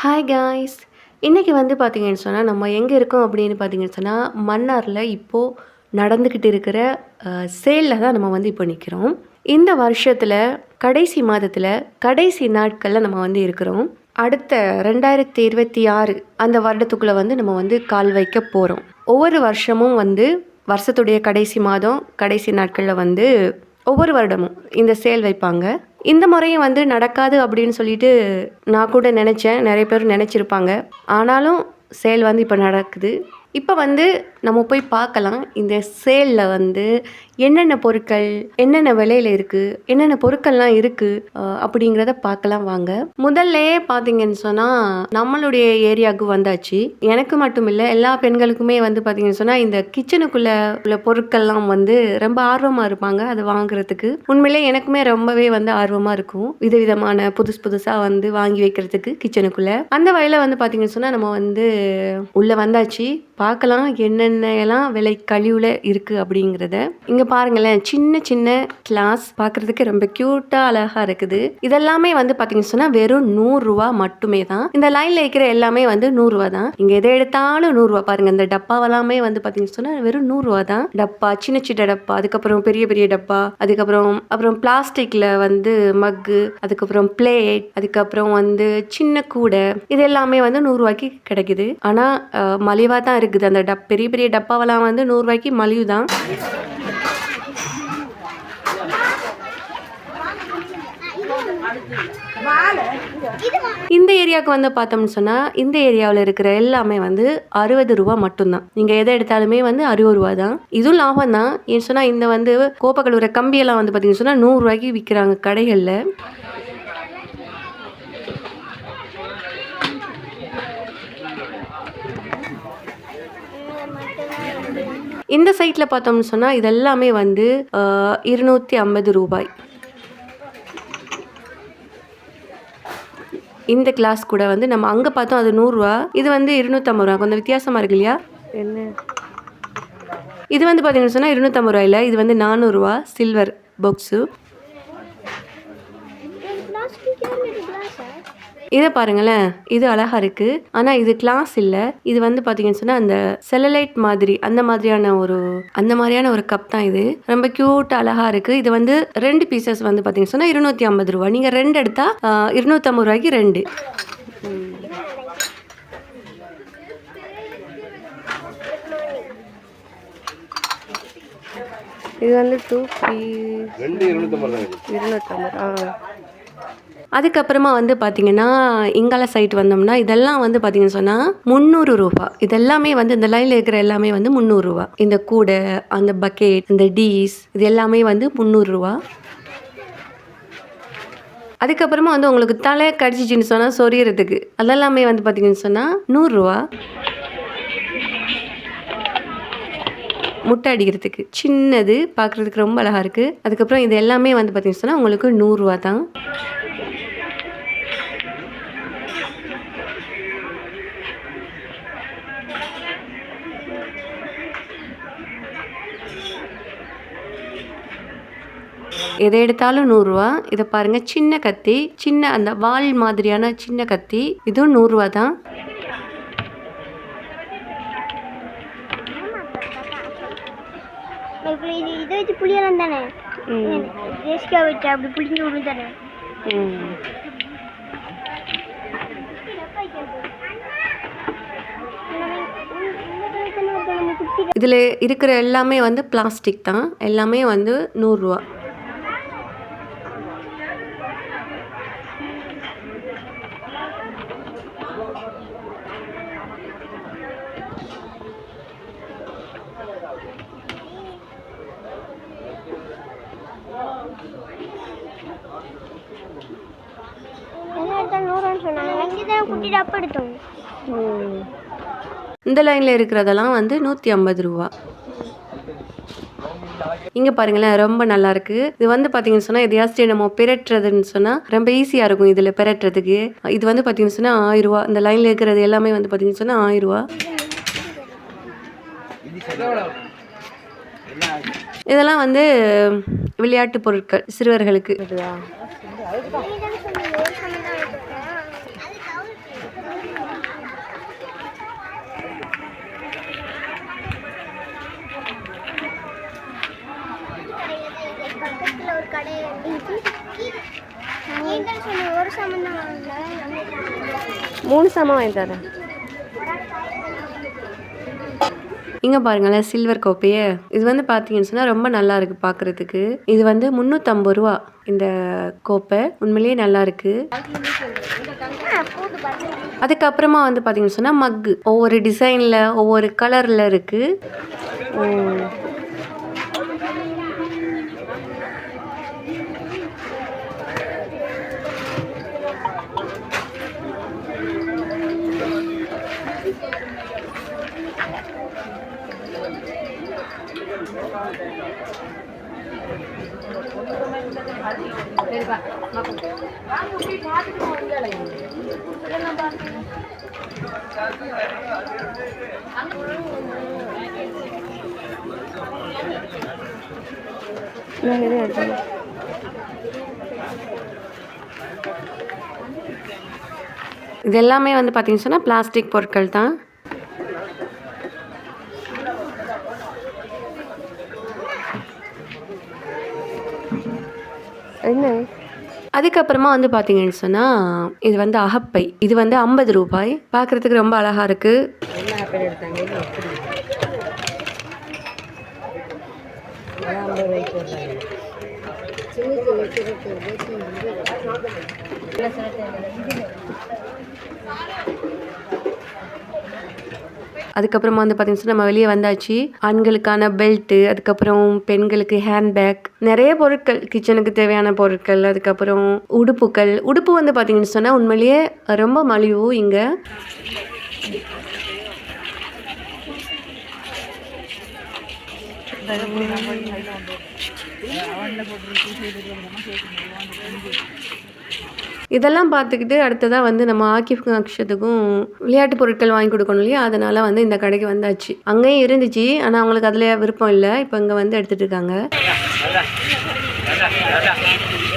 Hi guys இன்றைக்கி வந்து பார்த்தீங்கன்னு சொன்னால் நம்ம எங்கே இருக்கோம் அப்படின்னு பார்த்தீங்கன்னு சொன்னால் மன்னாரில் இப்போது நடந்துக்கிட்டு இருக்கிற சேலில் தான் நம்ம வந்து இப்போ நிற்கிறோம் இந்த வருஷத்தில் கடைசி மாதத்தில் கடைசி நாட்களில் நம்ம வந்து இருக்கிறோம். அடுத்த ரெண்டாயிரத்தி இருபத்தி ஆறு அந்த வருடத்துக்குள்ளே வந்து நம்ம வந்து கால் வைக்க போகிறோம் ஒவ்வொரு வருஷமும் வந்து வருஷத்துடைய கடைசி மாதம் கடைசி நாட்களில் வந்து ஒவ்வொரு வருடமும் இந்த சேல் வைப்பாங்க. இந்த முறையும் வந்து நடக்காது அப்படின்னு சொல்லிட்டு நான் கூட நினச்சேன். நிறைய பேர் நினச்சிருப்பாங்க. ஆனாலும் சேல் வந்து இப்போ நடக்குது. இப்போ வந்து நம்ம போய் பார்க்கலாம். இந்த சேலில் வந்து என்னென்ன பொருட்கள் என்னென்ன விலையில் இருக்குது என்னென்ன பொருட்கள்லாம் இருக்குது அப்படிங்கிறத பார்க்கலாம் வாங்க. முதல்லயே பார்த்தீங்கன்னு சொன்னால் நம்மளுடைய ஏரியாவுக்கு வந்தாச்சு. எனக்கு மட்டும் இல்லை எல்லா பெண்களுக்குமே வந்து பார்த்தீங்கன்னு சொன்னால் இந்த கிச்சனுக்குள்ளே உள்ள பொருட்கள்லாம் வந்து ரொம்ப ஆர்வமாக இருப்பாங்க அதை வாங்குறதுக்கு. உண்மையிலே எனக்குமே ரொம்பவே வந்து ஆர்வமாக இருக்கும். விதவிதமான புதுசு புதுசாக வந்து வாங்கி வைக்கிறதுக்கு கிச்சனுக்குள்ளே அந்த வகையில் வந்து பார்த்தீங்கன்னு சொன்னால் நம்ம வந்து உள்ளே வந்தாச்சு. பார்க்கலாம் என்னென்ன எல்லாம் விலை கழிவுல இருக்குது அப்படிங்கிறத. இங்கே பாருங்களேன் சின்ன சின்ன கிளாஸ் பார்க்குறதுக்கு ரொம்ப க்யூட்டாக அழகாக இருக்குது. இதெல்லாமே வந்து பார்த்தீங்கன்னு சொன்னால் வெறும் நூறுரூவா மட்டுமே தான். இந்த லைனில் இருக்கிற எல்லாமே வந்து நூறுரூவா தான். இங்கே எதை எடுத்தாலும் நூறுரூவா பாருங்கள் இந்த டப்பாவெல்லாமே வந்து பார்த்தீங்கன்னு சொன்னால் வெறும் நூறுரூவா தான். டப்பா சின்ன சின்ன டப்பா அதுக்கப்புறம் பெரிய பெரிய டப்பா அதுக்கப்புறம் அப்புறம் பிளாஸ்டிக்கில் வந்து மக்கு அதுக்கப்புறம் பிளேட் அதுக்கப்புறம் வந்து சின்ன கூடை இது எல்லாமே வந்து நூறுரூவாய்க்கு கிடைக்குது. ஆனால் மலிவாக தான் இருக்குது. அந்த டப் பெரிய பெரிய டப்பாவெல்லாம் வந்து நூறுரூவாய்க்கு மலிவு தான். இந்த ஏரியாவுக்கு வந்து பார்த்தோம்னு சொன்னால் இந்த ஏரியாவில் இருக்கிற எல்லாமே வந்து அறுபது ரூபா மட்டும்தான். நீங்கள் எதை எடுத்தாலுமே வந்து அறுபது ரூபா தான். இதுவும் லாபம் தான். ஏன்னு சொன்னால் இந்த வந்து கோப்பக்கழுவுற கம்பியெல்லாம் வந்து பார்த்தீங்கன்னு சொன்னால் நூறுரூவாய்க்கு விற்கிறாங்க கடைகளில். இந்த சைட்டில் பார்த்தோம்னு சொன்னால் இதெல்லாமே வந்து இருநூற்றி ஐம்பது ரூபாய். இந்த கிளாஸ் கூட வந்து நம்ம அங்கே பார்த்தோம் அது நூறுரூவா. இது வந்து இருநூற்றம்பது ரூபா. கொஞ்சம் வித்தியாசமாக இருக்கு இல்லையா? என்ன? இது வந்து பார்த்தீங்கன்னு சொன்னால் இருநூற்றம்பது ரூபாயில். இது வந்து நானூறுரூவா. சில்வர் பாக்ஸு இதை பாருங்களேன் இது அழகாக இருக்குது ஆனால் இது கிளாஸ் இல்லை. இது வந்து பார்த்தீங்கன்னு சொன்னால் அந்த செலலைட் மாதிரி அந்த மாதிரியான ஒரு அந்த மாதிரியான ஒரு கப் தான் இது. ரொம்ப க்யூட் அழகாக இருக்குது இது வந்து ரெண்டு பீசஸ் வந்து பார்த்தீங்கன்னு சொன்னால் இருநூற்றி ஐம்பது ரூபா நீங்கள் ரெண்டு எடுத்தால் இருநூற்றம்பது ரூபாய்க்கு ரெண்டு. இது வந்து டூ இருநூற்றம்பது ஆ. அதுக்கப்புறமா வந்து பார்த்திங்கன்னா இங்கால சைட் வந்தோம்னா இதெல்லாம் வந்து பார்த்தீங்கன்னு சொன்னால் முந்நூறு ரூபா. இதெல்லாமே வந்து இந்த லைனில் இருக்கிற எல்லாமே வந்து முந்நூறுரூவா இந்த கூடை அந்த பக்கெட் இந்த டீஸ் இது எல்லாமே வந்து முந்நூறுரூவா அதுக்கப்புறமா வந்து உங்களுக்கு தலை கடிச்சிச்சின்னு சொன்னால் சொரியறதுக்கு. அதெல்லாமே வந்து பார்த்திங்கன்னு சொன்னால் நூறுரூவா முட்டை அடிக்கிறதுக்கு. சின்னது பார்க்குறதுக்கு ரொம்ப அழகாக இருக்குது அதுக்கப்புறம் இது எல்லாமே வந்து பார்த்திங்கன்னு சொன்னால் உங்களுக்கு நூறுரூவா தான். எதை எடுத்தாலும் நூறுரூவா இதை பாருங்கள் சின்ன கத்தி சின்ன அந்த வால் மாதிரியான சின்ன கத்தி இதுவும் நூறுரூவா தான். இதை வச்சு புளியலாம் தானே? தேசிக்காய் வச்சு அப்படி புளிஞ்சு விடும் தானே? இதில் இருக்கிற எல்லாமே வந்து பிளாஸ்டிக் தான். எல்லாமே வந்து நூறுரூவா இந்த லைனில் இருக்கிறதெல்லாம் வந்து நூற்றி ஐம்பது ரூபா. இங்கே பாருங்களேன் ரொம்ப நல்லா இருக்கு. இது வந்து பார்த்தீங்கன்னு சொன்னால் எதையாச்சும் நம்ம பிரட்டுறதுன்னு சொன்னால் ரொம்ப ஈஸியாக இருக்கும் இதில் பிரட்டுறதுக்கு இது வந்து பார்த்தீங்கன்னு சொன்னால் ஆயிரரூவா இந்த லைனில் இருக்கிறது எல்லாமே வந்து பார்த்தீங்கன்னு சொன்னால் ஆயிரரூவா இதெல்லாம் வந்து விளையாட்டு பொருட்கள் சிறுவர்களுக்கு. ஒரு கடை ஒரு மூணு சமம் வாங்கி தரேன். இங்கே பாருங்களேன் சில்வர் கோப்பையே இது வந்து பார்த்தீங்கன்னு சொன்னால் ரொம்ப நல்லா இருக்குது பார்க்குறதுக்கு இது வந்து முந்நூற்றம்பது ரூபா. இந்த கோப்பை உண்மையிலேயே நல்லா இருக்குது அதுக்கப்புறமா வந்து பார்த்தீங்கன்னு சொன்னால் மக்கு ஒவ்வொரு டிசைனில் ஒவ்வொரு கலரில் இருக்குது இது எல்லாமே வந்து பார்த்தீங்கன்னு சொன்னால் பிளாஸ்டிக் பொருட்கள் தான். என்ன அதுக்கப்புறமா வந்து பார்த்தீங்கன்னு சொன்னால் இது வந்து அகப்பை இது வந்து ஐம்பது ரூபாய் பார்க்குறதுக்கு ரொம்ப அழகாக இருக்குது அதுக்கப்புறமா வந்து பார்த்தீங்கன்னா நம்ம வெளியே வந்தாச்சு. ஆண்களுக்கான பெல்ட்டு அதுக்கப்புறம் பெண்களுக்கு ஹேண்ட்பேக் நிறைய பொருட்கள் கிச்சனுக்கு தேவையான பொருட்கள் அதுக்கப்புறம் உடுப்புகள். உடுப்பு வந்து பார்த்தீங்கன்னு சொன்னால் உண்மையிலேயே ரொம்ப மலிவு இங்கே. இதெல்லாம் பார்த்துக்கிட்டு அடுத்ததாக வந்து நம்ம ஆக்கிஃப்க்கும் அக்ஷத்துக்கும் விளையாட்டு பொருட்கள் வாங்கி கொடுக்கணும் இல்லையா? அதனால் வந்து இந்த கடைக்கு வந்தாச்சு. அங்கேயும் இருந்துச்சு. ஆனால் அவங்களுக்கு அதில் விருப்பம் இல்லை. இப்போ இங்கே வந்து எடுத்துகிட்டு இருக்காங்க.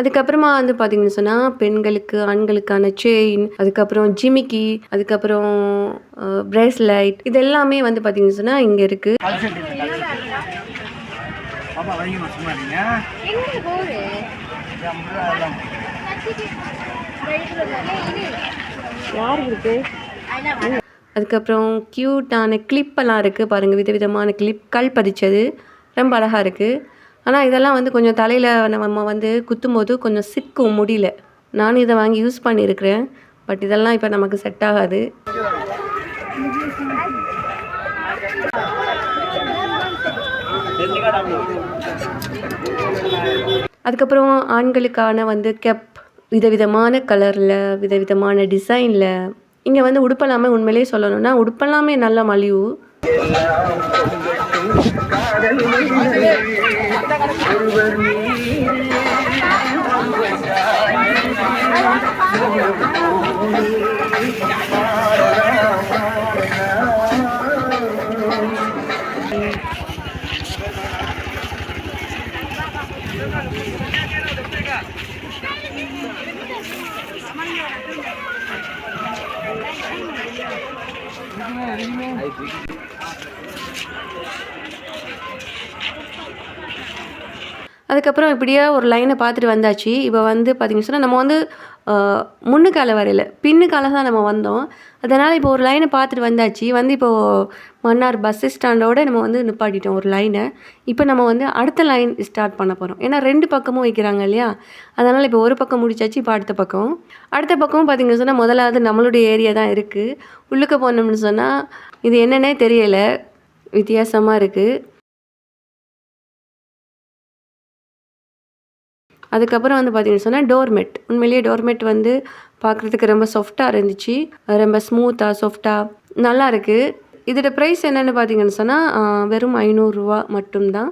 அதுக்கப்புறமா வந்து பார்த்தீங்கன்னு சொன்னால் பெண்களுக்கு ஆண்களுக்கான செயின் அதுக்கப்புறம் ஜிமிக்கி அதுக்கப்புறம் பிரேஸ்லைட் இது எல்லாமே வந்து பார்த்தீங்கன்னு சொன்னால் இங்கே இருக்குது யார் இருக்கு? அதுக்கப்புறம் க்யூட்டான கிளிப்பெல்லாம் இருக்குது பாருங்கள் விதவிதமான கிளிப் கல் பதிச்சது. ரொம்ப அழகாக இருக்குது ஆனால் இதெல்லாம் வந்து கொஞ்சம் தலையில் நம்ம வந்து குத்தும்போது கொஞ்சம் சிக்கும் முடியல. நானும் இதை வாங்கி யூஸ் பண்ணியிருக்கிறேன். பட் இதெல்லாம் இப்போ நமக்கு செட் ஆகாது. அதுக்கப்புறம் ஆண்களுக்கான வந்து கெப் விதவிதமான கலரில் விதவிதமான டிசைனில் இங்கே வந்து உடுப்பெல்லாமே உண்மையிலேயே சொல்லணும்னா உடுப்பெல்லாமே நல்ல மலிவு. அதுக்கப்புறம் இப்படியே ஒரு லைனை பார்த்துட்டு வந்தாச்சு. இப்போ வந்து பார்த்தீங்கன்னு சொன்னால் நம்ம வந்து முன்னுக்கால வரையில் பின்னுக்கால தான் நம்ம வந்தோம். அதனால் இப்போ ஒரு லைனை பார்த்துட்டு வந்தாச்சு. வந்து இப்போது மன்னார் பஸ் ஸ்டாண்டோட நம்ம வந்து நிப்பாட்டிட்டோம் ஒரு லைனை இப்போ நம்ம வந்து அடுத்த லைன் ஸ்டார்ட் பண்ண போகிறோம் ஏன்னா ரெண்டு பக்கமும் வைக்கிறாங்க இல்லையா? அதனால் இப்போ ஒரு பக்கம் முடிச்சாச்சு இப்போ அடுத்த பக்கம். அடுத்த பக்கமும் பார்த்தீங்கன்னு சொன்னால் முதலாவது நம்மளுடைய ஏரியா தான் இருக்குது உள்ளுக்க போனோம்னு சொன்னால் இது என்னன்னே தெரியலை. வித்தியாசமாக இருக்குது அதுக்கப்புறம் வந்து பார்த்தீங்கன்னு சொன்னால் டோர்மெட் உண்மையிலேயே டோர்மெட் வந்து பார்க்குறதுக்கு ரொம்ப சாஃப்டாக இருந்துச்சு. ரொம்ப ஸ்மூத்தாக சாஃப்டாக நல்லா இருக்குது இதோட ப்ரைஸ் என்னென்னு பார்த்தீங்கன்னு சொன்னால் வெறும் ஐநூறுரூவா மட்டும்தான்.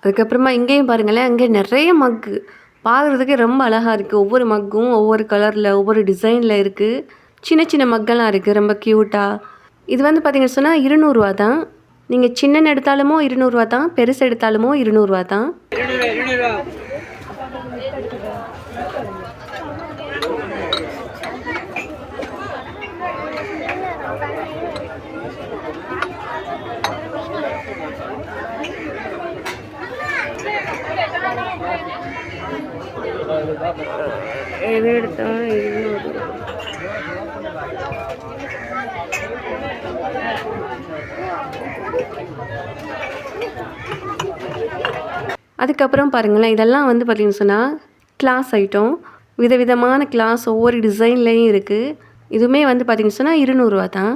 அதுக்கப்புறமா இங்கேயும் பாருங்களேன் அங்கே நிறைய மக்கு பார்க்குறதுக்கே ரொம்ப அழகாக இருக்குது ஒவ்வொரு மக்கும் ஒவ்வொரு கலரில் ஒவ்வொரு டிசைனில் இருக்குது சின்ன சின்ன மக்கெல்லாம் இருக்குது ரொம்ப க்யூட்டாக இது வந்து பார்த்தீங்கன்னு சொன்னால் இருநூறுவா தான். நீங்கள் சின்னன்னு எடுத்தாலுமோ இருநூறுவா தான். பெருசு எடுத்தாலுமோ இருநூறுவா தான். எது எடுத்தாலும் இருநூறு. அதுக்கப்புறம் பாருங்களேன் இதெல்லாம் வந்து பார்த்தீங்கன்னு சொன்னால் கிளாஸ் ஐட்டம் விதவிதமான கிளாஸ் ஒவ்வொரு டிசைன்லேயும் இருக்குது இதுவுமே வந்து பார்த்தீங்கன்னு சொன்னால் இருநூறுவா தான்.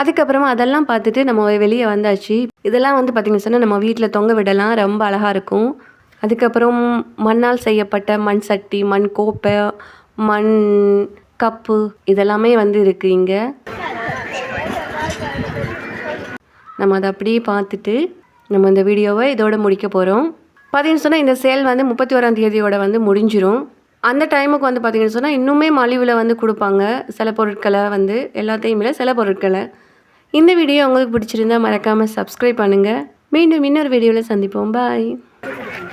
அதுக்கப்புறமா அதெல்லாம் பார்த்துட்டு நம்ம வெளியே வந்தாச்சு. இதெல்லாம் வந்து பார்த்திங்கன்னு சொன்னால் நம்ம வீட்டில் தொங்க விடலாம். ரொம்ப அழகாக இருக்கும். அதுக்கப்புறம் மண்ணால் செய்யப்பட்ட மண் சட்டி மண் கோப்பை மண் கப்பு இதெல்லாமே வந்து இருக்குது இங்கே. நம்ம அதை அப்படியே பார்த்துட்டு நம்ம இந்த வீடியோவை இதோட முடிக்க போகிறோம் பார்த்தீங்கன்னு சொன்னால் இந்த சேல் வந்து முப்பத்தி ஓராம் தேதியோட வந்து முடிஞ்சிரும். அந்த டைமுக்கு வந்து பார்த்திங்கன்னு சொன்னால் இன்னுமே மலிவில் வந்து கொடுப்பாங்க. சில பொருட்களை வந்து எல்லாத்தையும் இல்லை சில பொருட்களை. இந்த வீடியோ உங்களுக்கு பிடிச்சிருந்தா மறக்காமல் சப்ஸ்கிரைப் பண்ணுங்கள் மீண்டும் இன்னொரு வீடியோவில் சந்திப்போம். பாய்